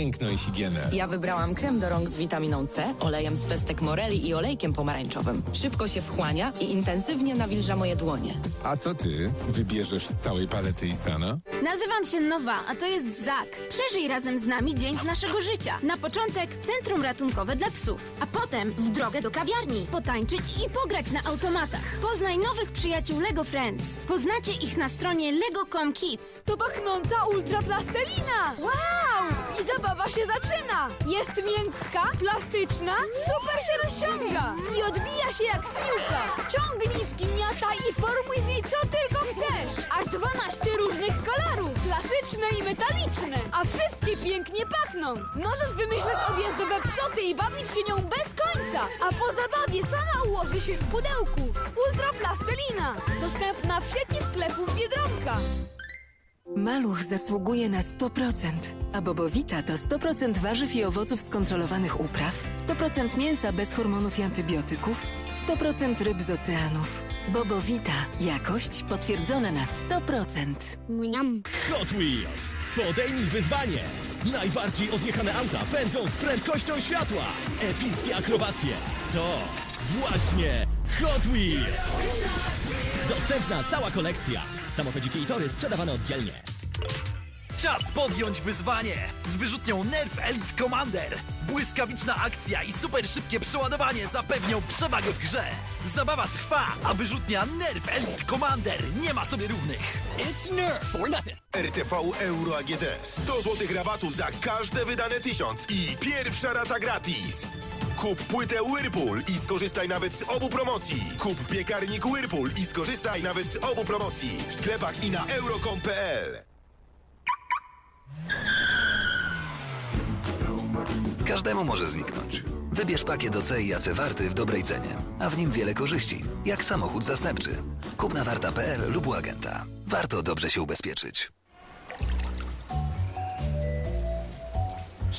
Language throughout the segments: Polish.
piękno i higienę. Ja wybrałam krem do rąk z witaminą C, olejem z pestek moreli i olejkiem pomarańczowym. Szybko się wchłania i intensywnie nawilża moje dłonie. A co ty? Wybierzesz z całej palety Isana? Nazywam się Nowa, a to jest Zak. Przeżyj razem z nami dzień z naszego życia. Na początek centrum ratunkowe dla psów, a potem w drogę do kawiarni, potańczyć i pograć na automatach. Poznaj nowych przyjaciół Lego Friends. Poznacie ich na stronie lego.com Kids. To pachnąca ultraplastelina! Wow! Zabawa się zaczyna! Jest miękka, plastyczna, super się rozciąga i odbija się jak piłka. Ciągnij, zgniata i formuj z niej co tylko chcesz. Aż 12 różnych kolorów, klasyczne i metaliczne, a wszystkie pięknie pachną. Możesz wymyślać odjazdowe psoty i bawić się nią bez końca, a po zabawie sama ułoży się w pudełku. Ultraplastelina! Dostępna w sieci sklepów Biedronka. Maluch zasługuje na 100%, a Bobowita to 100% warzyw i owoców z kontrolowanych upraw, 100% mięsa bez hormonów i antybiotyków, 100% ryb z oceanów. Bobowita. Jakość potwierdzona na 100%. Mniam. Hot Wheels! Podejmij wyzwanie! Najbardziej odjechane auta pędzą z prędkością światła! Epickie akrobacje! To właśnie Hot Wheels! Dostępna cała kolekcja! Samochodziki i tory sprzedawane oddzielnie. Czas podjąć wyzwanie z wyrzutnią Nerf Elite Commander. Błyskawiczna akcja i super szybkie przeładowanie zapewnią przewagę w grze. Zabawa trwa, a wyrzutnia Nerf Elite Commander nie ma sobie równych. It's Nerf for nothing! RTV Euro AGD. 100 zł rabatu za każde wydane tysiąc i pierwsza rata gratis. Kup płytę Whirlpool i skorzystaj nawet z obu promocji. Kup piekarnik Whirlpool i skorzystaj nawet z obu promocji. W sklepach i na euro.com.pl Każdemu może zniknąć. Wybierz pakiet OC i AC Warty w dobrej cenie, a w nim wiele korzyści, jak samochód zastępczy. Kup na warta.pl lub u agenta. Warto dobrze się ubezpieczyć.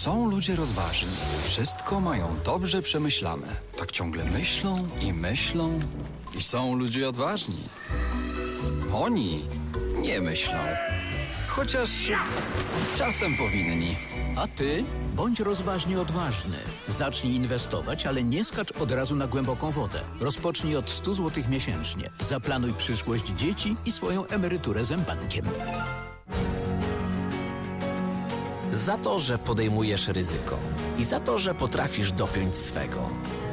Są ludzie rozważni. Wszystko mają dobrze przemyślane. Tak ciągle myślą i myślą. I są ludzie odważni. Oni nie myślą. Chociaż czasem powinni. A ty bądź rozważnie odważny. Zacznij inwestować, ale nie skacz od razu na głęboką wodę. Rozpocznij od 100 zł miesięcznie. Zaplanuj przyszłość dzieci i swoją emeryturę z bankiem. Za to, że podejmujesz ryzyko i za to, że potrafisz dopiąć swego.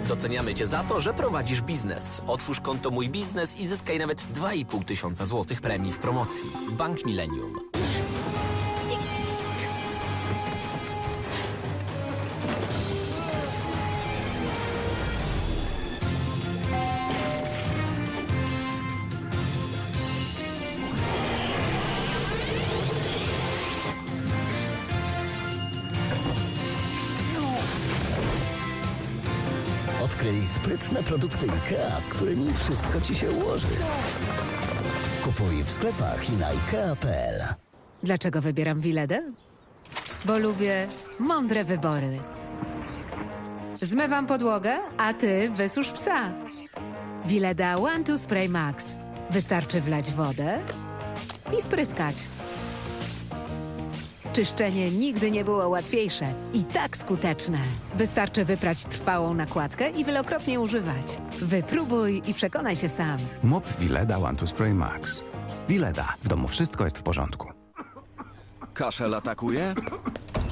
Doceniamy Cię za to, że prowadzisz biznes. Otwórz konto Mój Biznes i zyskaj nawet 2,5 tysiąca złotych premii w promocji. Bank Millennium. Sprytne produkty IKEA, z którymi wszystko ci się ułoży. Kupuj w sklepach i na IKEA.pl. Dlaczego wybieram Wiledę? Bo lubię mądre wybory. Zmywam podłogę, a ty wysusz psa. Wileda One to Spray Max. Wystarczy wlać wodę i spryskać. Czyszczenie nigdy nie było łatwiejsze i tak skuteczne. Wystarczy wyprać trwałą nakładkę i wielokrotnie używać. Wypróbuj i przekonaj się sam. Mop Wileda One to Spray Max. Wileda. W domu wszystko jest w porządku. Kaszel atakuje?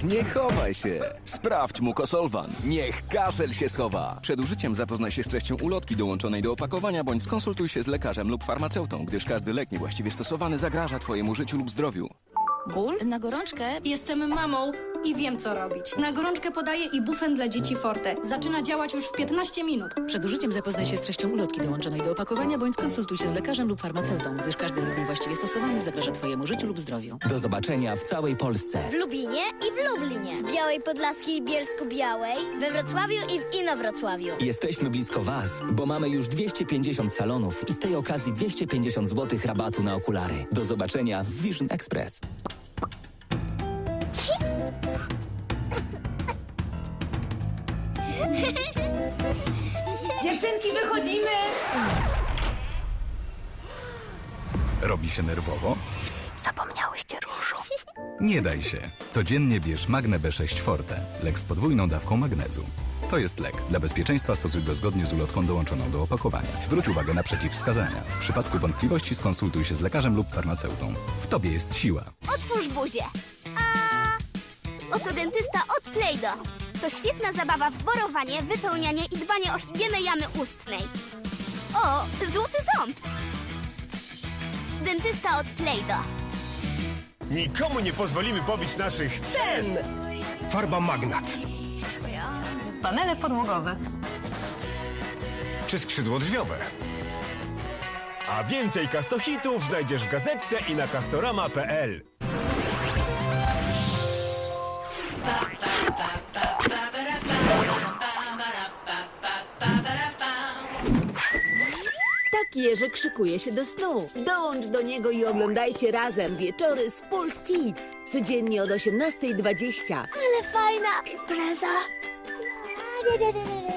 Nie chowaj się! Sprawdź mu Kosolwan. Niech kaszel się schowa! Przed użyciem zapoznaj się z treścią ulotki dołączonej do opakowania bądź skonsultuj się z lekarzem lub farmaceutą, gdyż każdy lek niewłaściwie stosowany zagraża Twojemu życiu lub zdrowiu. Ból? Na gorączkę? Jestem mamą i wiem co robić. Na gorączkę podaję ibufen dla dzieci Forte. Zaczyna działać już w 15 minut. Przed użyciem zapoznaj się z treścią ulotki dołączonej do opakowania bądź skonsultuj się z lekarzem lub farmaceutą, gdyż każdy lek niewłaściwie stosowany zagraża Twojemu życiu lub zdrowiu. Do zobaczenia w całej Polsce. W Lubinie i w Lublinie. W Białej Podlaskiej i Bielsku Białej. We Wrocławiu i w Inowrocławiu. Jesteśmy blisko Was, bo mamy już 250 salonów i z tej okazji 250 zł rabatu na okulary. Do zobaczenia w Vision Express. Dziewczynki, wychodzimy! Robi się nerwowo? Zapomniałyście różu. Nie daj się. Codziennie bierz Magne B6 Forte, lek z podwójną dawką magnezu. To jest lek. Dla bezpieczeństwa stosuj go zgodnie z ulotką dołączoną do opakowania. Zwróć uwagę na przeciwwskazania. W przypadku wątpliwości skonsultuj się z lekarzem lub farmaceutą. W tobie jest siła. Otwórz buzię. A oto dentysta od Play-Doh. To świetna zabawa w borowanie, wypełnianie i dbanie o higienę jamy ustnej. O, złoty ząb. Dentysta od Play-Doh. Nikomu nie pozwolimy pobić naszych Cen! Farba Magnat. Panele podłogowe. Czy skrzydło drzwiowe. A więcej kastohitów znajdziesz w gazetce i na castorama.pl. Tak Jerzy krzykuje się do snu. Dołącz do niego i oglądajcie razem wieczory z Pulse Kids. Codziennie od 18.20. Ale fajna impreza.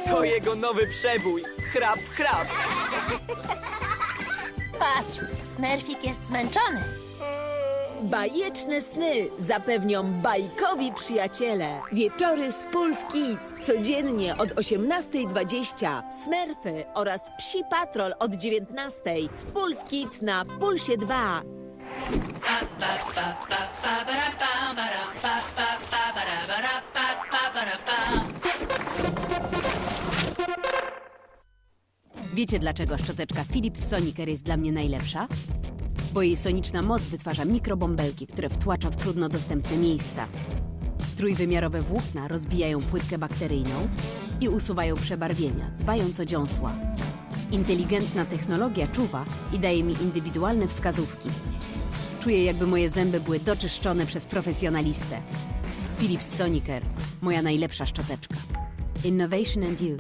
To jego nowy przebój. Chrap, chrap. Patrz, Smurfik jest zmęczony. Bajeczne sny zapewnią bajkowi przyjaciele. Wieczory z Pulse Kids. Codziennie od 18.20. Smurfy oraz Psi Patrol od 19.00. W Pulse Kids na Pulsie 2. Wiecie dlaczego szczoteczka Philips Sonicare jest dla mnie najlepsza? Bo jej soniczna moc wytwarza mikrobąbelki, które wtłacza w trudno dostępne miejsca. Trójwymiarowe włókna rozbijają płytkę bakteryjną i usuwają przebarwienia, dbając o dziąsła. Inteligentna technologia czuwa i daje mi indywidualne wskazówki. Czuję, jakby moje zęby były doczyszczone przez profesjonalistę. Philips Sonicare, moja najlepsza szczoteczka. Innovation and you.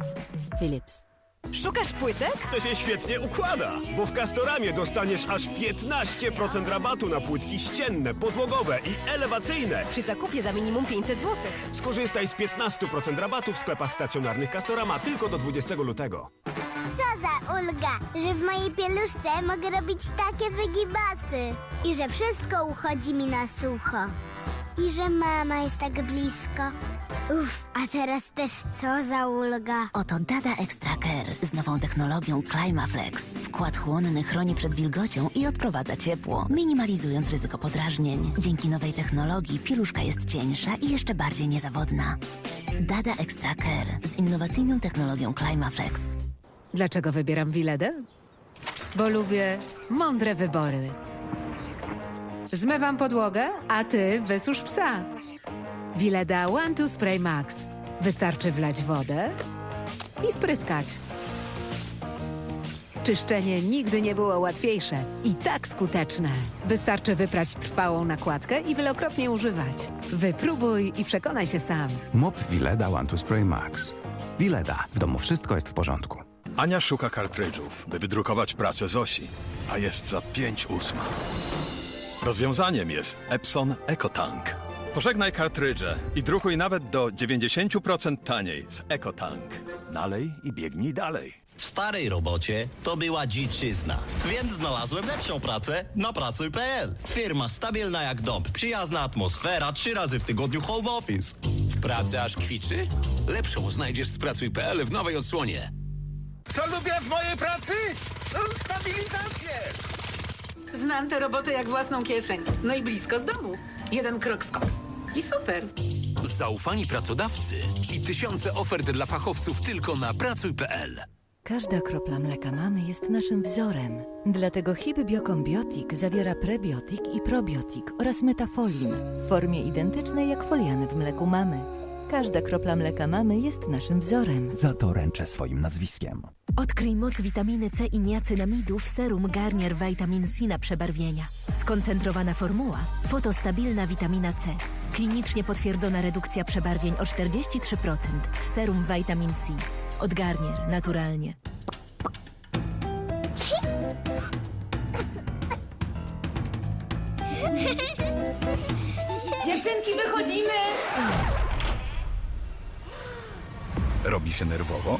Philips. Szukasz płytek? To się świetnie układa, bo w Castoramie dostaniesz aż 15% rabatu na płytki ścienne, podłogowe i elewacyjne. Przy zakupie za minimum 500 zł. Skorzystaj z 15% rabatu w sklepach stacjonarnych Castorama tylko do 20 lutego. Co za ulga, że w mojej pieluszce mogę robić takie wygibasy. I że wszystko uchodzi mi na sucho. I że mama jest tak blisko. Uff, a teraz też co za ulga. Oto Dada Extra Care z nową technologią Climaflex. Wkład chłonny chroni przed wilgocią i odprowadza ciepło, minimalizując ryzyko podrażnień. Dzięki nowej technologii pieluszka jest cieńsza i jeszcze bardziej niezawodna. Dada Extra Care z innowacyjną technologią Climaflex. Dlaczego wybieram Wiledę? Bo lubię mądre wybory. Zmywam podłogę, a ty wysusz psa. Wileda One to Spray Max. Wystarczy wlać wodę i spryskać. Czyszczenie nigdy nie było łatwiejsze i tak skuteczne. Wystarczy wyprać trwałą nakładkę i wielokrotnie używać. Wypróbuj i przekonaj się sam. Mop Wileda One to Spray Max. Wileda. W domu wszystko jest w porządku. Ania szuka kartridżów, by wydrukować pracę Zosi, a jest za pięć ósma. Rozwiązaniem jest Epson EcoTank. Pożegnaj kartridże i drukuj nawet do 90% taniej z EcoTank. Nalej i biegnij dalej. W starej robocie to była dziczyzna, więc znalazłem lepszą pracę na pracuj.pl. Firma stabilna jak dąb, przyjazna atmosfera, trzy razy w tygodniu home office. W pracy aż kwiczy? Lepszą znajdziesz z Pracuj.pl w nowej odsłonie. Co lubię w mojej pracy? No, stabilizację! Znam tę robotę jak własną kieszeń. No i blisko z domu. Jeden krok skok. I super. Zaufani pracodawcy i tysiące ofert dla fachowców tylko na Pracuj.pl. Każda kropla mleka mamy jest naszym wzorem. Dlatego Hib Biokombiotik zawiera prebiotik i probiotik oraz metafolin w formie identycznej jak foliany w mleku mamy. Każda kropla mleka mamy jest naszym wzorem. Za to ręczę swoim nazwiskiem. Odkryj moc witaminy C i niacinamidu w serum Garnier Vitamin C na przebarwienia. Skoncentrowana formuła, fotostabilna witamina C. Klinicznie potwierdzona redukcja przebarwień o 43% z serum Vitamin C. Od Garnier, naturalnie. Dziewczynki, wychodzimy! Robi się nerwowo?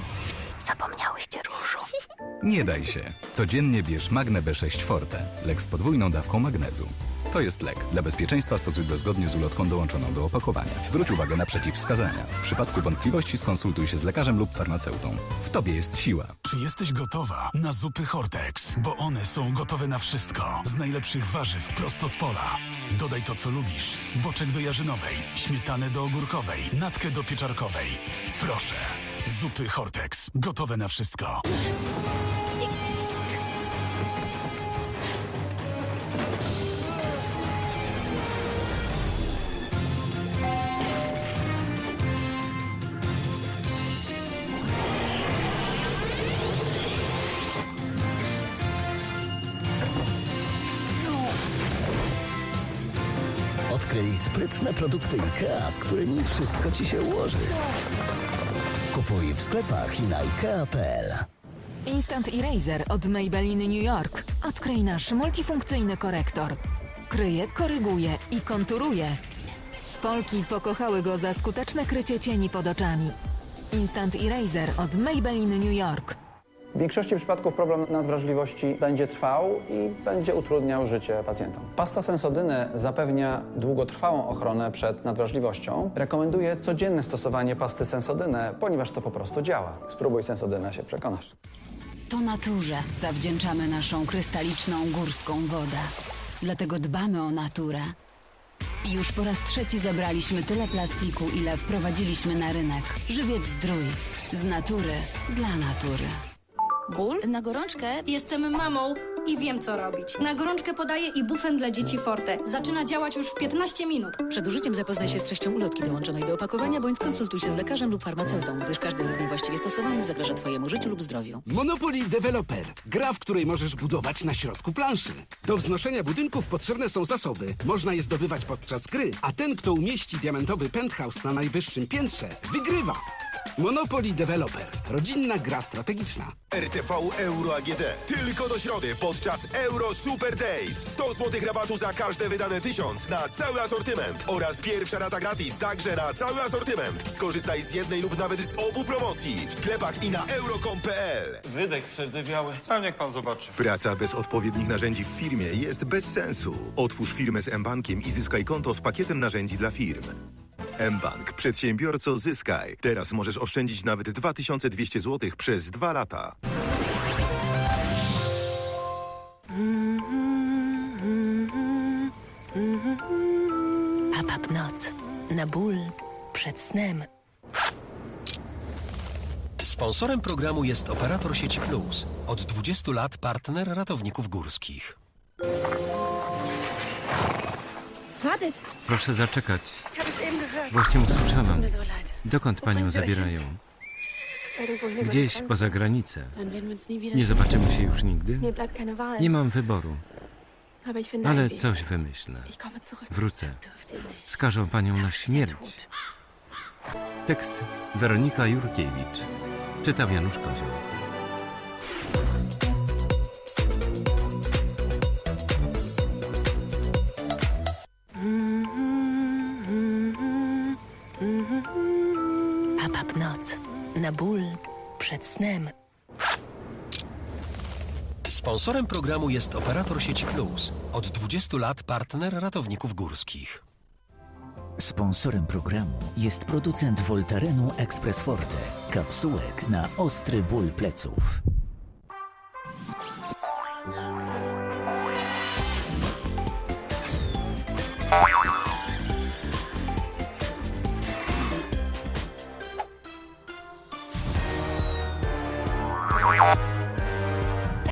Nie daj się. Codziennie bierz Magne B6 Forte, lek z podwójną dawką magnezu. To jest lek. Dla bezpieczeństwa stosuj go zgodnie z ulotką dołączoną do opakowania. Zwróć uwagę na przeciwwskazania. W przypadku wątpliwości skonsultuj się z lekarzem lub farmaceutą. W tobie jest siła. Czy jesteś gotowa na zupy Hortex? Bo one są gotowe na wszystko. Z najlepszych warzyw prosto z pola. Dodaj to, co lubisz. Boczek do jarzynowej, śmietanę do ogórkowej, natkę do pieczarkowej. Proszę. Zupy Hortex. Gotowe na wszystko. Odkryj sprytne produkty IKEA, z którymi wszystko ci się ułoży. Kupuj w sklepach i na IKEA.pl. Instant Eraser od Maybelline New York. Odkryj nasz multifunkcyjny korektor. Kryje, koryguje i konturuje. Polki pokochały go za skuteczne krycie cieni pod oczami. Instant Eraser od Maybelline New York. W większości przypadków problem nadwrażliwości będzie trwał i będzie utrudniał życie pacjentom. Pasta Sensodyne zapewnia długotrwałą ochronę przed nadwrażliwością. Rekomenduję codzienne stosowanie pasty Sensodyne, ponieważ to po prostu działa. Spróbuj Sensodynę, się przekonasz. To naturze zawdzięczamy naszą krystaliczną górską wodę. Dlatego dbamy o naturę. Już po raz trzeci zebraliśmy tyle plastiku, ile wprowadziliśmy na rynek. Żywiec zdrój. Z natury dla natury. Ból? Na gorączkę? Jestem mamą i wiem co robić. Na gorączkę podaję ibufen dla dzieci Forte. Zaczyna działać już w 15 minut. Przed użyciem zapoznaj się z treścią ulotki dołączonej do opakowania, bądź skonsultuj się z lekarzem lub farmaceutą, gdyż każdy lek niewłaściwie stosowany zagraża Twojemu życiu lub zdrowiu. Monopoly Developer. Gra, w której możesz budować na środku planszy. Do wznoszenia budynków potrzebne są zasoby. Można je zdobywać podczas gry, a ten, kto umieści diamentowy penthouse na najwyższym piętrze, wygrywa. Monopoly Developer. Rodzinna gra strategiczna. RTV Euro AGD. Tylko do środy podczas Euro Super Days. 100 zł rabatu za każde wydane 1000 na cały asortyment. Oraz pierwsza rata gratis także na cały asortyment. Skorzystaj z jednej lub nawet z obu promocji w sklepach i na euro.com.pl. Wydech przerdywiały. Sam niech pan zobaczy. Praca bez odpowiednich narzędzi w firmie jest bez sensu. Otwórz firmę z mBankiem i zyskaj konto z pakietem narzędzi dla firm. mBank. Przedsiębiorco zyskaj. Teraz możesz oszczędzić nawet 2200 zł przez dwa lata. Apap Noc. Na ból przed snem. Sponsorem programu jest operator sieci Plus. Od 20 lat partner ratowników górskich. Wartet! Proszę zaczekać. Właśnie usłyszałam. Dokąd panią zabierają? Gdzieś poza granicę. Nie zobaczymy się już nigdy? Nie mam wyboru. Ale coś wymyślę. Wrócę. Skażą panią na śmierć. Tekst Weronika Jurkiewicz. Czytał Janusz Kozioł. Snem. Sponsorem programu jest operator sieci Plus. Od 20 lat partner ratowników górskich. Sponsorem programu jest producent Voltarenu Express Forte. Kapsułek na ostry ból pleców.